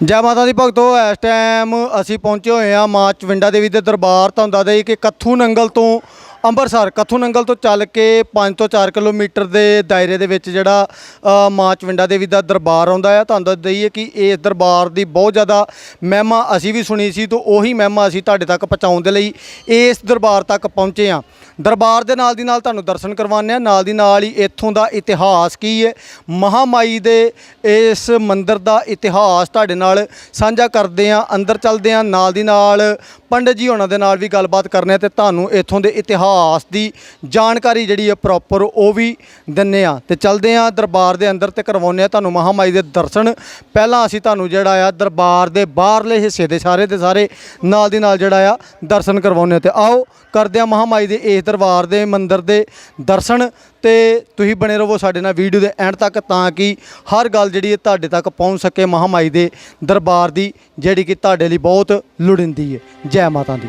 ਜੈ ਮਾਤਾ ਦੀ ਭਗਤੋ, ਇਸ ਟਾਈਮ ਅਸੀਂ ਪਹੁੰਚੇ ਹੋਏ ਆ ਮਾਂ ਚਵਿੰਡਾ ਦੇਵੀ ਦੇ ਦਰਬਾਰ ਤੁਹਾਨੂੰ ਦੱਸ ਦਈਏ ਕਿ ਕੱਥੂ ਨੰਗਲ ਤੋਂ ਅੰਮ੍ਰਿਤਸਰ ਕੱਥੂ ਨੰਗਲ ਤੋਂ ਚੱਲ ਕੇ 5 ਤੋਂ 4 ਕਿਲੋਮੀਟਰ ਦੇ ਦਾਇਰੇ ਦੇ ਵਿੱਚ ਜਿਹੜਾ ਅ, ਮਾਂ ਚਵਿੰਡਾ ਦੇਵੀ ਦਾ ਦਰਬਾਰ ਆਉਂਦਾ ਆ। ਤੁਹਾਨੂੰ ਦੱਸ ਦਈਏ ਕਿ ਇਸ ਦਰਬਾਰ ਦੀ ਬਹੁਤ ਜ਼ਿਆਦਾ ਮਹਿਮਾ ਅਸੀਂ ਵੀ ਸੁਣੀ ਸੀ ਤੋਂ ਉਹੀ ਮਹਿਮਾ ਅਸੀਂ ਤੁਹਾਡੇ ਤੱਕ ਪਹੁੰਚਾਉਣ ਦੇ ਲਈ ਇਸ ਦਰਬਾਰ ਤੱਕ ਪਹੁੰਚੇ ਆ ਦਰਬਾਰ ਦੇ ਨਾਲ ਦੀ ਨਾਲ ਤੁਹਾਨੂੰ ਦਰਸ਼ਨ ਕਰਵਾਉਂਦੇ ਆ ਨਾਲ ਦੀ ਨਾਲ ਹੀ ਇੱਥੋਂ ਦਾ ਇਤਿਹਾਸ ਕੀ ਹੈ? ਮਹਾਮਾਈ ਦੇ ਇਸ ਮੰਦਿਰ ਦਾ ਇਤਿਹਾਸ ਤੁਹਾਡੇ ਨਾਲ ਸਾਂਝਾ ਕਰਦੇ ਆ ਅੰਦਰ ਚੱਲਦੇ ਆ ਨਾਲ ਦੀ ਨਾਲ ਪੰਡਿਤ ਜੀ ਉਹਨਾਂ ਦੇ ਨਾਲ ਵੀ ਗੱਲਬਾਤ ਕਰਨੇ ਆ ਤੇ ਤੁਹਾਨੂੰ ਇੱਥੋਂ ਦੇ ਇਤਿਹਾਸ ਦੀ ਜਾਣਕਾਰੀ ਜਿਹੜੀ ਹੈ ਪ੍ਰੋਪਰ ਉਹ ਵੀ ਦਿੰਨੇ ਆ। ਤੇ ਚੱਲਦੇ ਆ ਦਰਬਾਰ ਦੇ ਅੰਦਰ ਤੇ ਕਰਵਾਉਂਦੇ ਆ ਤੁਹਾਨੂੰ ਮਹਾਮਾਈ ਦੇ ਦਰਸ਼ਨ। ਪਹਿਲਾਂ ਅਸੀਂ ਤੁਹਾਨੂੰ ਜਿਹੜਾ ਆ ਦਰਬਾਰ ਦੇ ਬਾਹਰਲੇ ਹਿੱਸੇ ਦੇ ਸਾਰੇ ਦੇ ਸਾਰੇ ਨਾਲ ਦੀ ਨਾਲ ਜਿਹੜਾ ਆ ਦਰਸ਼ਨ ਕਰਵਾਉਂਦੇ ਆ। ਤੇ ਆਓ ਕਰਦੇ ਆ ਮਹਾਮਾਈ ਦੇ ਇਸ ਦਰਬਾਰ ਦੇ ਮੰਦਿਰ ਦੇ ਦਰਸ਼ਨ। ਤੇ ਤੁਸੀਂ ਬਣੇ ਰਹੋ ਸਾਡੇ ਨਾਲ ਵੀਡੀਓ ਦੇ ਐਂਡ ਤੱਕ ਤਾਂ ਕਿ ਹਰ ਗੱਲ ਜਿਹੜੀ ਹੈ ਤੁਹਾਡੇ ਤੱਕ ਪਹੁੰਚ ਸਕੇ ਮਹਾਮਾਈ ਦੇ ਦਰਬਾਰ ਦੀ, ਜਿਹੜੀ ਕਿ ਤੁਹਾਡੇ ਲਈ ਬਹੁਤ ਲੋੜੀਂਦੀ ਹੈ। ਜੈ ਮਾਤਾ ਦੀ।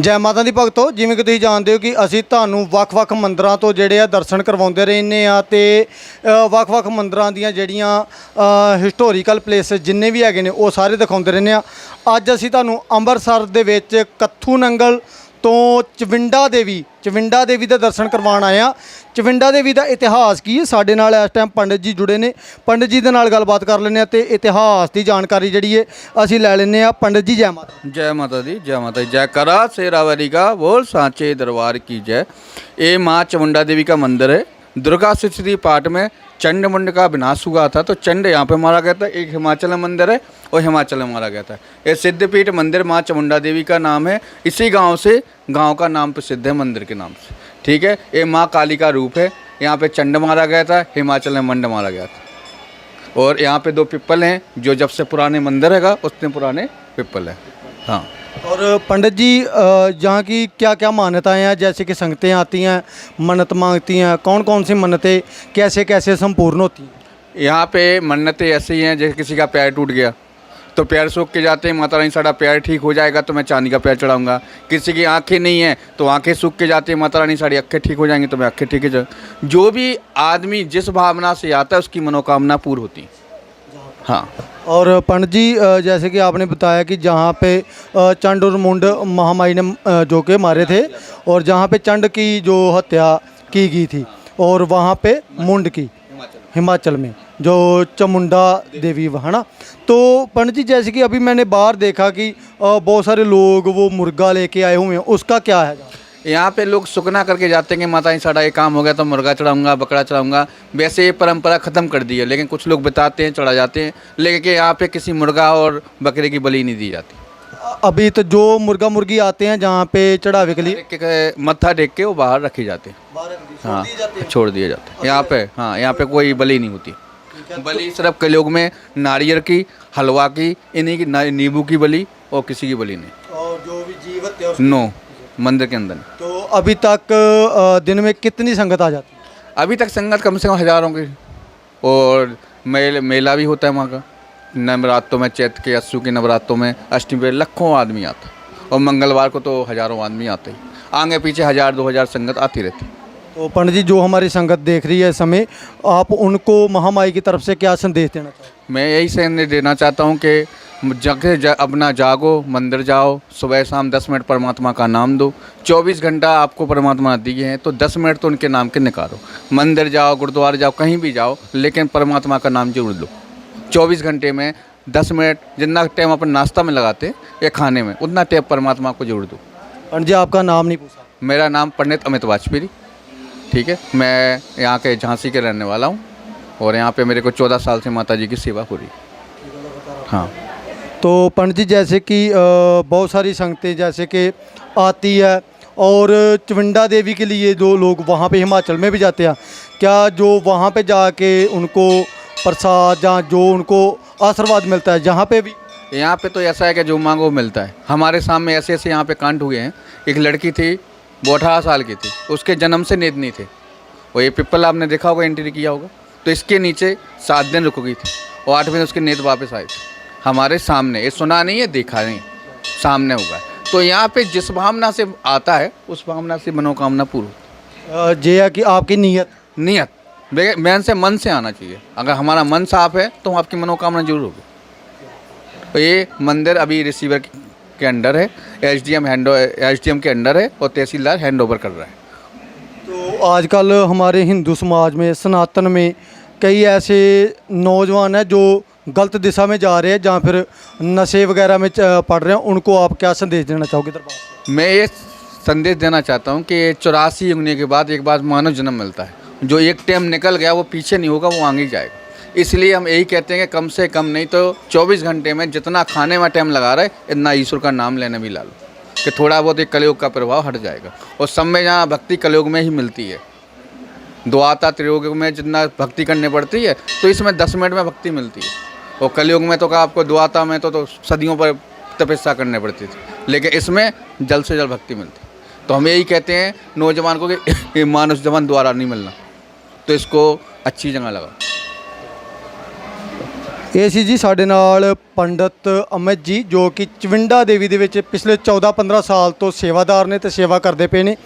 ਜੈ ਮਾਤਾ ਦੀ ਭਗਤੋ, ਜਿਵੇਂ ਕਿ ਤੁਸੀਂ ਜਾਣਦੇ ਹੋ ਕਿ ਅਸੀਂ ਤੁਹਾਨੂੰ ਵੱਖ-ਵੱਖ ਮੰਦਰਾਂ ਤੋਂ ਜਿਹੜੇ ਆ ਦਰਸ਼ਨ ਕਰਵਾਉਂਦੇ ਰਹਿੰਦੇ ਆ ਤੇ ਵੱਖ-ਵੱਖ ਮੰਦਰਾਂ ਦੀਆਂ ਜਿਹੜੀਆਂ ਹਿਸਟੋਰੀਕਲ ਪਲੇਸਿਸ ਜਿੰਨੇ ਵੀ ਹੈਗੇ ਨੇ, ਉਹ ਸਾਰੇ ਦਿਖਾਉਂਦੇ ਰਹਿੰਦੇ ਆ। ਅੱਜ ਅਸੀਂ ਤੁਹਾਨੂੰ ਅੰਮ੍ਰਿਤਸਰ ਦੇ ਵਿੱਚ ਕੱਥੂ ਨੰਗਲ ਤੋਂ ਚਵਿੰਡਾ ਦੇਵੀ ਚਵਿੰਡਾ ਦੇਵੀ ਦੇ ਦਰਸ਼ਨ ਕਰਵਾਉਣ ਆਏ ਆ ਚਵਿੰਡਾ ਦੇਵੀ ਦਾ ਇਤਿਹਾਸ ਕੀ ਹੈ ਸਾਡੇ ਨਾਲ ਇਸ ਟਾਈਮ ਪੰਡਿਤ ਜੀ ਜੁੜੇ ਨੇ ਪੰਡਿਤ ਜੀ ਦੇ ਨਾਲ ਗੱਲਬਾਤ ਕਰ ਲੈਂਦੇ ਆ ਤੇ ਇਤਿਹਾਸ ਦੀ ਜਾਣਕਾਰੀ ਜਿਹੜੀ ਹੈ ਅਸੀਂ ਲੈ ਲੈਂਦੇ ਆ ਪੰਡਿਤ ਜੀ ਜੈ ਮਾਤਾ जय माता दी जय माता दी जय करा शेरावरी का बोल सांचे दरबार की जय ये माँ चामुंडा देवी का मंदिर है दुर्गा सप्तशती पाठ में चंड मुंड का विनाश हुआ था तो चंड यहाँ पे मारा गया था एक हिमाचल में मंदिर है और हिमाचल में मारा गया था। ये सिद्धपीठ मंदिर माँ चामुंडा देवी का नाम है। इसी गाँव से गाँव का नाम प्रसिद्ध है मंदिर के नाम से। ठीक है? ये माँ काली का रूप है। यहाँ पे चंड मारा गया था हिमाचल में मंड मारा गया था। और यहाँ पे दो पिप्पल हैं जो जब से पुराने मंदिर हैगा उतने पुराने पिप्पल है। हाँ। और पंडित जी यहाँ की क्या क्या मान्यताएँ हैं? जैसे कि संगतें आती हैं मन्नत मांगती हैं कौन कौन सी मन्नतें कैसे कैसे संपूर्ण होती हैं? यहाँ पे मन्नतें ऐसी हैं जैसे किसी का पैर टूट गया। तो पैर सूख के जाते हैं, माता रानी साढ़ा पैर ठीक हो जाएगा तो मैं चांदी का पैर चढ़ाऊँगा। किसी की आँखें नहीं हैं तो आँखें सूख के जाती हैं, माता रानी साड़ी आँखें ठीक हो जाएँगी तो मैं आँखें ठीक है। जो भी आदमी जिस भावना से आता है, उसकी मनोकामना पूर्ण होती हाँ। और पंडित जी जैसे कि आपने बताया कि जहाँ पे चंड और मुंड महामाई ने जो के मारे थे, और जहाँ पे चंड की जो हत्या की गई थी, और वहाँ पे मुंड की, हिमाचल में। जो चमुंडा देवी है ना? तो पंडित जी जैसे कि अभी मैंने बाहर देखा कि बहुत सारे लोग वो मुर्गा लेके आए हुए हैं उसका क्या है? यहाँ पे लोग सुखना करके जाते हैं कि माता रानी साड़ा ये काम हो गया तो मुर्गा चढ़ाऊँगा बकरा चढ़ाऊँगा। वैसे ये परंपरा ख़त्म कर दी है लेकिन कुछ लोग बताते हैं चढ़ा जाते हैं लेकिन यहाँ पे किसी मुर्गा और बकरे की बलि नहीं दी जाती। अभी तो जो मुर्गा मुर्गी आते हैं जहाँ पे चढ़ावे के लिए। मत्था टेक के वो बाहर रखे जाते हैं। हाँ। छोड़ दिए जाते हैं। यहाँ पे हाँ यहाँ पे कोई बलि नहीं होती। बलि सिर्फ़ कलयुग में नारियल की हलवा की इन्हीं की नींबू की बलि और किसी की बलि नहीं। और जो भी जीवित है नो मंदिर के अंदर तो अभी तक दिन में कितनी संगत आ जाती है? अभी तक संगत कम से कम हज़ारों की। और मेल मेला भी होता है वहाँ का। नवरात्रों में चैत के अस्सू के नवरात्रों में अष्टमी पे लाखों आदमी आता और मंगलवार को तो हज़ारों आदमी आते हैं। आगे पीछे हज़ार दो हज़ार संगत आती रहती है। तो पंडित जी जो हमारी संगत देख रही है इस समय आप उनको महामाई की तरफ़ से क्या संदेश देना चाहोगे? मैं यही संदेश देना चाहता हूँ कि जगह जा, अपना जागो मंदिर जाओ सुबह शाम दस मिनट परमात्मा का नाम दो। चौबीस घंटा आपको परमात्मा दिए हैं तो दस मिनट तो उनके नाम के निकालो। मंदिर जाओ गुरुद्वारा जाओ कहीं भी जाओ लेकिन परमात्मा का नाम ज़रूर लो। चौबीस घंटे में दस मिनट जितना टाइम अपन नाश्ता में लगाते हैं या खाने में उतना टाइम परमात्मा को ज़रूर दो। पंडित जी आपका नाम नहीं पूछा। मेरा नाम पंडित अमित वाजपेयी। ठीक है मैं यहाँ के झांसी के रहने वाला हूँ और यहाँ पे मेरे को चौदह साल से माता जी की सेवा हो रही हाँ। तो पंडित जी जैसे कि बहुत सारी संगतें जैसे कि आती है और चविंडा देवी के लिए जो लोग वहाँ पे हिमाचल में भी जाते हैं क्या जो वहाँ पे जाके उनको प्रसाद या जो उनको आशीर्वाद मिलता है जहाँ पे भी? यहाँ पे तो ऐसा है कि जो मांगो मिलता है। हमारे सामने ऐसे ऐसे यहाँ पे कांड हुए हैं। एक लड़की थी वो अठारह साल की थी। उसके जन्म से नेत नहीं थे। वो ये पिपल आपने देखा होगा एंट्री किया होगा। तो इसके नीचे सात दिन रुक गई थी। और आठ दिन उसके नेत वापस आए थे। हमारे सामने ये सुना नहीं है देखा नहीं। सामने हुआ है तो यहाँ पे जिस भावना से आता है उस भावना से मनोकामना पूर्ण होती है। कि आपकी नीयत। नीयत। नियत मैन से मन से आना चाहिए। अगर हमारा मन साफ़ है तो आपकी मनोकामना ज़रूर होगी। तो ये मंदिर अभी रिसीवर के अंडर है H D M hand H D M के अंडर है और तहसीलदार हैंड ओवर कर रहा है। तो आजकल हमारे हिंदू समाज में सनातन में कई ऐसे नौजवान हैं जो गलत दिशा में जा रहे हैं जहाँ फिर नशे वगैरह में पढ़ रहे हैं। उनको आप क्या संदेश देना चाहोगे दरबार मैं ये संदेश देना चाहता हूँ कि चौरासी उंगली के बाद एक बार मानव जन्म मिलता है। जो एक टाइम निकल गया वो पीछे नहीं होगा वो आगे जाएगा। इसलिए हम यही कहते हैं कि कम से कम नहीं तो 24 घंटे में जितना खाने में टाइम लगा रहे इतना ईश्वर का नाम लेने भी ला लो कि थोड़ा बहुत एक कलयुग का प्रभाव हट जाएगा। और सब में जहाँ भक्ति कलयुग में ही मिलती है द्वाता त्रियोग में जितना भक्ति करनी पड़ती है तो इसमें दस मिनट में भक्ति मिलती है। और कलयुग में तो कहा आपको द्वाता में तो, तो सदियों पर तपस्या करनी पड़ती थी लेकिन इसमें जल्द से जल्द भक्ति मिलती तो हम यही कहते हैं नौजवान को कि ये मानव जवान द्वारा नहीं मिलना तो इसको अच्छी जगह लगाओ। ਇਹ ਸੀ ਜੀ ਸਾਡੇ ਨਾਲ ਪੰਡਤ ਅਮਿਤ ਜੀ, ਜੋ ਕਿ ਚਵਿੰਡਾ ਦੇਵੀ ਦੇ ਵਿੱਚ ਪਿਛਲੇ 14-15 ਸਾਲ ਤੋਂ ਸੇਵਾਦਾਰ ਨੇ ਤੇ ਸੇਵਾ ਕਰਦੇ ਪਏ ਨੇ।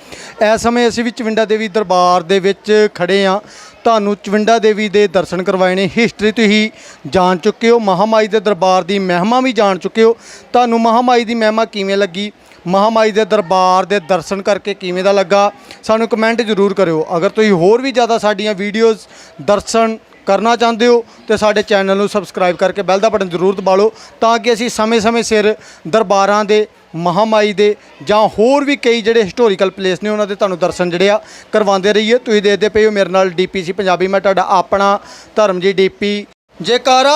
ਇਸ ਸਮੇਂ ਅਸੀਂ ਵੀ ਚਵਿੰਡਾ ਦੇਵੀ ਦਰਬਾਰ ਦੇ ਵਿੱਚ ਖੜੇ ਆ ਤੁਹਾਨੂੰ ਚਵਿੰਡਾ ਦੇਵੀ ਦੇ ਦਰਸ਼ਨ ਕਰਵਾਏ ਨੇ। ਹਿਸਟਰੀ ਤੁਸੀਂ ਜਾਣ ਚੁੱਕੇ ਹੋ। ਮਹਾਮਾਈ ਦੇ ਦਰਬਾਰ ਦੀ ਮਹਿਮਾ ਵੀ ਜਾਣ ਚੁੱਕੇ ਹੋ। ਤੁਹਾਨੂੰ ਮਹਾਮਾਈ ਦੀ ਮਹਿਮਾ ਕਿਵੇਂ ਲੱਗੀ? ਮਹਾਮਾਈ ਦੇ ਦਰਬਾਰ ਦੇ ਦਰਸ਼ਨ ਕਰਕੇ ਕਿਵੇਂ ਦਾ ਲੱਗਾ? ਸਾਨੂੰ ਕਮੈਂਟ ਜ਼ਰੂਰ ਕਰਿਓ। ਅਗਰ ਤੁਸੀਂ ਹੋਰ ਵੀ ਜ਼ਿਆਦਾ ਸਾਡੀਆਂ ਵੀਡੀਓਜ਼ ਦਰਸ਼ਨ ਕਰਨਾ ਚਾਹੁੰਦੇ ਹੋ ਤੇ ਸਾਡੇ ਚੈਨਲ ਨੂੰ ਸਬਸਕ੍ਰਾਈਬ ਕਰਕੇ ਬੈਲ ਦਾ ਬਟਨ ਜ਼ਰੂਰ ਦਬਾ ਲਓ ਤਾਂ ਕਿ ਅਸੀਂ ਸਮੇਂ-ਸਮੇਂ ਸਿਰ ਦਰਬਾਰਾਂ ਦੇ ਮਹਾਮਾਈ ਦੇ ਜਾਂ ਹੋਰ ਵੀ ਕਈ ਜਿਹੜੇ ਹਿਸਟੋਰੀਕਲ ਪਲੇਸ ਨੇ ਉਹਨਾਂ ਦੇ ਤੁਹਾਨੂੰ ਦਰਸ਼ਨ ਜਿਹੜੇ ਆ ਕਰਵਾਉਂਦੇ ਰਹੀਏ। ਤੁਸੀਂ ਦੇਖਦੇ ਪਏ ਹੋ ਮੇਰੇ ਨਾਲ ਡੀਪੀਸੀ ਪੰਜਾਬੀ ਮੈਂ ਤੁਹਾਡਾ ਆਪਣਾ ਧਰਮ ਜੀ ਡੀਪੀ। ਜੈਕਾਰਾ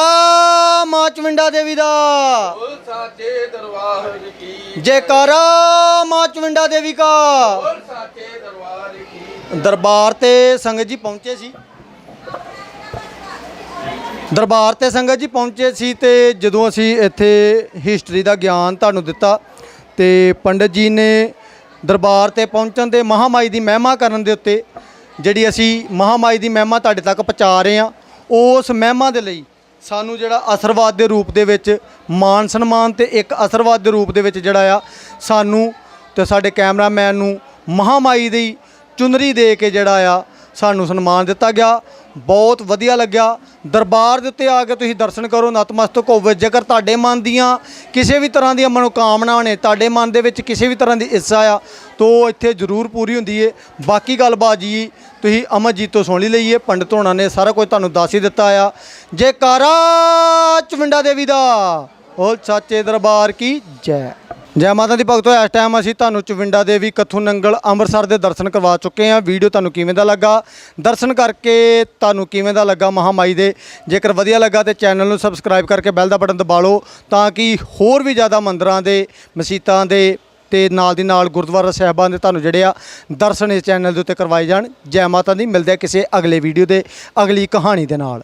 ਮਾਚਵਿੰਡਾ ਦੇਵੀ ਦਾ। ਬੋਲ ਮਾਚਵਿੰਡਾ ਦੇਵੀ ਕਾ। ਦਰਬਾਰ ਤੇ ਸੰਗਤ ਜੀ ਪਹੁੰਚੇ ਸੀ। ਦਰਬਾਰ ਤੇ ਸੰਗਤ ਜੀ ਪਹੁੰਚੇ ਸੀ ਤੇ ਜਦੋਂ ਅਸੀਂ ਇੱਥੇ ਹਿਸਟਰੀ ਦਾ ਗਿਆਨ ਤੁਹਾਨੂੰ ਦਿੱਤਾ ਤੇ ਪੰਡਤ ਜੀ ਨੇ ਦਰਬਾਰ ਤੇ ਪਹੁੰਚਣ ਤੇ ਮਹਾਮਾਈ ਦੀ ਮਹਿਮਾ ਕਰਨ ਦੇ ਉੱਤੇ ਜਿਹੜੀ ਅਸੀਂ ਮਹਾਮਾਈ ਦੀ ਮਹਿਮਾ ਤੁਹਾਡੇ ਤੱਕ ਪਹੁੰਚਾ ਰਹੇ ਹਾਂ, ਉਸ ਮਹਿਮਾ ਦੇ ਲਈ ਸਾਨੂੰ ਜਿਹੜਾ ਅਸਰਵਾਦ ਦੇ ਰੂਪ ਦੇ ਵਿੱਚ ਮਾਨ ਸਨਮਾਨ ਤੇ ਇੱਕ ਅਸਰਵਾਦ ਦੇ ਰੂਪ ਦੇ ਵਿੱਚ ਜਿਹੜਾ ਆ, ਸਾਨੂੰ ਤੇ ਸਾਡੇ ਕੈਮਰਾਮੈਨ ਨੂੰ ਮਹਾਮਾਈ ਦੀ ਚੁੰਨਰੀ ਦੇ ਕੇ ਜਿਹੜਾ ਆ, ਸਾਨੂੰ ਸਨਮਾਨ ਦਿੱਤਾ ਗਿਆ। ਬਹੁਤ ਵਧੀਆ ਲੱਗਿਆ। ਦਰਬਾਰ ਦੇ ਉੱਤੇ ਆ ਕੇ ਤੁਸੀਂ ਦਰਸ਼ਨ ਕਰੋ, ਨਤਮਸਤਕ ਹੋਵੋ। ਜੇਕਰ ਤੁਹਾਡੇ ਮਨ ਦੀਆਂ ਕਿਸੇ ਵੀ ਤਰ੍ਹਾਂ ਦੀਆਂ ਮਨੋਕਾਮਨਾਵਾਂ ਨੇ, ਤੁਹਾਡੇ ਮਨ ਦੇ ਵਿੱਚ ਕਿਸੇ ਵੀ ਤਰ੍ਹਾਂ ਦੀ ਇੱਛਾ ਆ, ਤੋ ਇੱਥੇ ਜ਼ਰੂਰ ਪੂਰੀ ਹੁੰਦੀ ਏ। ਬਾਕੀ ਗੱਲਬਾਤ ਜੀ, ਤੁਸੀਂ ਅਮਰਜੀਤ ਤੋਂ ਸੁਣ ਲਈ ਲਈਏ। ਪੰਡਤ ਹੋਣਾ ਨੇ ਸਾਰਾ ਕੁਝ ਤੁਹਾਨੂੰ ਦੱਸ ਹੀ ਦਿੱਤਾ ਆ। ਜੇਕਾਰਾ, ਚਵਿੰਡਾ ਦੇਵੀ ਦਾ। ਬੋਲ ਸੱਚੇ ਦਰਬਾਰ ਕੀ ਜੈ। ਜੈ ਮਾਤਾ ਦੀ ਭਗਤੋ, ਇਸ ਟਾਈਮ ਅਸੀਂ ਤੁਹਾਨੂੰ ਚਵਿੰਡਾ ਦੇਵੀ ਕੱਥੂ ਨੰਗਲ ਅੰਮ੍ਰਿਤਸਰ ਦੇ ਦਰਸ਼ਨ ਕਰਵਾ ਚੁੱਕੇ ਹਾਂ। ਵੀਡੀਓ ਤੁਹਾਨੂੰ ਕਿਵੇਂ ਦਾ ਲੱਗਾ? ਦਰਸ਼ਨ ਕਰਕੇ ਤੁਹਾਨੂੰ ਕਿਵੇਂ ਦਾ ਲੱਗਾ ਮਹਾਮਾਈ ਦੇ? ਜੇਕਰ ਵਧੀਆ ਲੱਗਾ ਤੇ ਚੈਨਲ ਨੂੰ ਸਬਸਕ੍ਰਾਈਬ ਕਰਕੇ ਬੈਲ ਦਾ ਬਟਨ ਦਬਾ ਲਓ, ਤਾਂ ਕਿ ਹੋਰ ਵੀ ਜ਼ਿਆਦਾ ਮੰਦਰਾਂ ਦੇ, ਮਸੀਤਾਂ ਦੇ ਤੇ ਨਾਲ ਦੀ ਨਾਲ ਗੁਰਦੁਆਰਾ ਸਾਹਿਬਾਨ ਦੇ ਤੁਹਾਨੂੰ ਜਿਹੜੇ ਆ ਦਰਸ਼ਨ ਇਸ ਚੈਨਲ ਦੇ ਉੱਤੇ ਕਰਵਾਏ ਜਾਣ। ਜੈ ਮਾਤਾ ਦੀ, ਮਿਲਦੇ ਆ ਕਿਸੇ ਅਗਲੇ ਵੀਡੀਓ ਦੇ, ਅਗਲੀ ਕਹਾਣੀ ਦੇ ਨਾਲ।